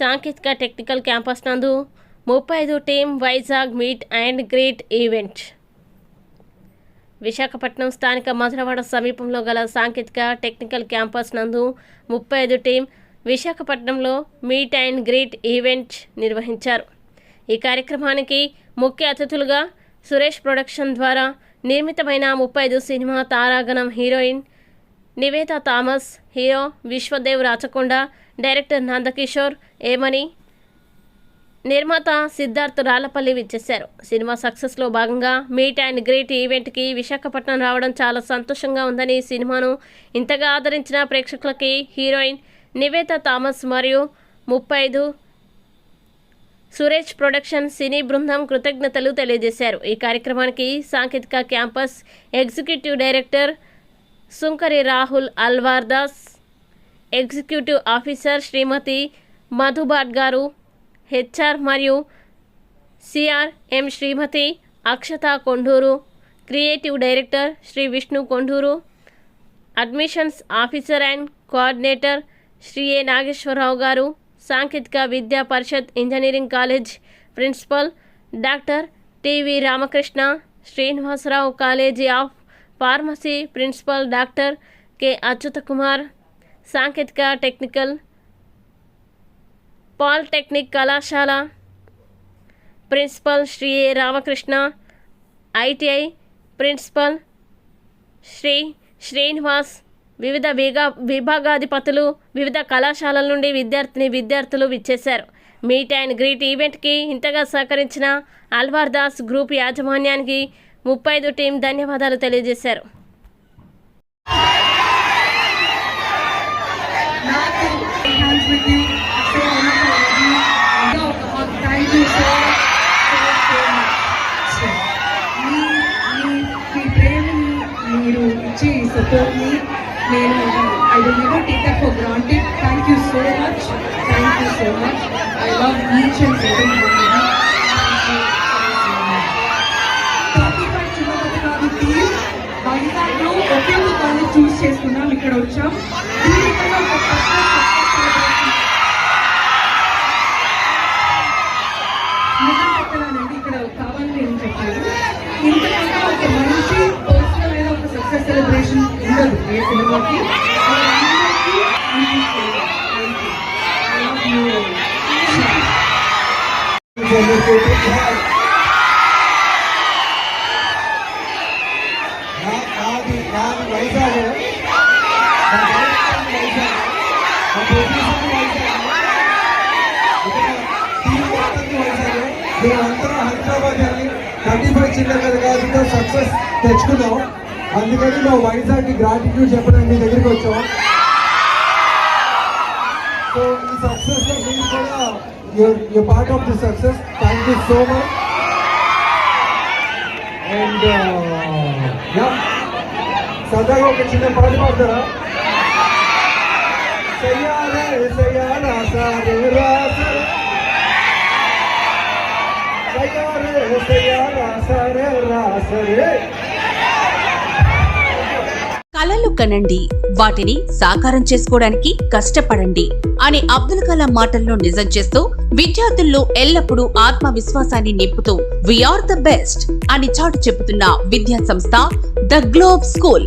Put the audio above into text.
సాంకేతిక technical campus నందు ముప్పై ఐదు team Vizag meet and greet event. Visakhapatnam స్థానిక మధురవాడ సమీపంలో గల సాంకేతిక టెక్నికల్ క్యాంపస్ నందు ముప్పై ఐదు టీం విశాఖపట్నంలో మీట్ అండ్ గ్రీట్ ఈవెంట్ నిర్వహించారు. ఈ కార్యక్రమానికి ముఖ్య అతిథులుగా సురేష్ ప్రొడక్షన్ ద్వారా నిర్మితమైన ముప్పై ఐదు cinema తారాగణం heroine Nivetha Thomas hero Vishwadev Rachakonda director Nandakishore ఏమని? నిర్మాత సిద్ధార్థ్ రాళ్ళపల్లి విచ్చేశారు. సినిమా సక్సెస్లో భాగంగా మీట్ అండ్ గ్రేట్ ఈవెంట్కి విశాఖపట్నం రావడం చాలా సంతోషంగా ఉందని సినిమాను ఇంతగా ఆదరించిన ప్రేక్షకులకి హీరోయిన్ నివేత థామస్ మరియు ముప్పై ఐదు సురేష్ ప్రొడక్షన్ సినీ బృందం కృతజ్ఞతలు తెలియజేశారు. ఈ కార్యక్రమానికి సాంకేతిక campus executive director Sunkari Rahul Alwardas executive officer Srimathi Madhubhat గారు హెచ్ఆర్ మరియు CRM Srimathi Akshata Konduru creative director Shri Vishnu Konduru admissions officer and coordinator Shri A Nageswararao గారు Sanketika Vidya Parishad engineering college principal doctor TV Ramakrishna Srinivasarao college of pharmacy principal doctor K Achyuta Kumar Sanketika technical polytechnic కళాశాల principal Shri A Ramakrishna ITI principal Shri Srinivas వివిధ విగా విభాగాధిపతులు వివిధ కళాశాలల నుండి విద్యార్థిని విద్యార్థులు విచ్చేశారు. మీట్ అండ్ గ్రీట్ ఈవెంట్కి ఇంతగా సహకరించిన అల్వార్ దాస్ గ్రూప్ యాజమాన్యానికి ముప్పై ఐదు టీం ధన్యవాదాలు తెలియజేశారు. మీరు ఇచ్చే సపోర్ట్ని నేను I will never take that for granted thank you so much thank you so much I love each and choose చేసుకున్నాం ఇక్కడ వచ్చాం. ఇక్కడ కావాలని ఏం ఒక మంచి పర్సనల్ అయిన ఒక సక్సెస్ సెలబ్రేషన్ ఉండదు ఏ సినిమాకి. thank you. చిన్న కాదు సక్సెస్ తెచ్చుకున్నాం అందుకని మా వైజాగ్కి గ్రాటిట్యూడ్ చెప్పడానికి మీ దగ్గరికి వచ్చాం. సో ఈ సక్సెస్లో మీరు కూడా you part of the success thank you so much and yeah సరదాగా ఒక చిన్న పాట పాడతారా? సయ్యారే సయ్యారా సారే రాసరే సయ్యారే సయ్యారా కళలు కలలు కనండి వాటిని సాకారం చేసుకోవడానికి కష్టపడండి అనే అబ్దుల్ కలాం మాటల్లో నిజం చేస్తూ విద్యార్థుల్లో ఎల్లప్పుడూ ఆత్మవిశ్వాసాన్ని నింపుతూ వీఆర్ ద బెస్ట్ అని చాటు చెబుతున్న విద్యా సంస్థ ద గ్లోబ్ స్కూల్.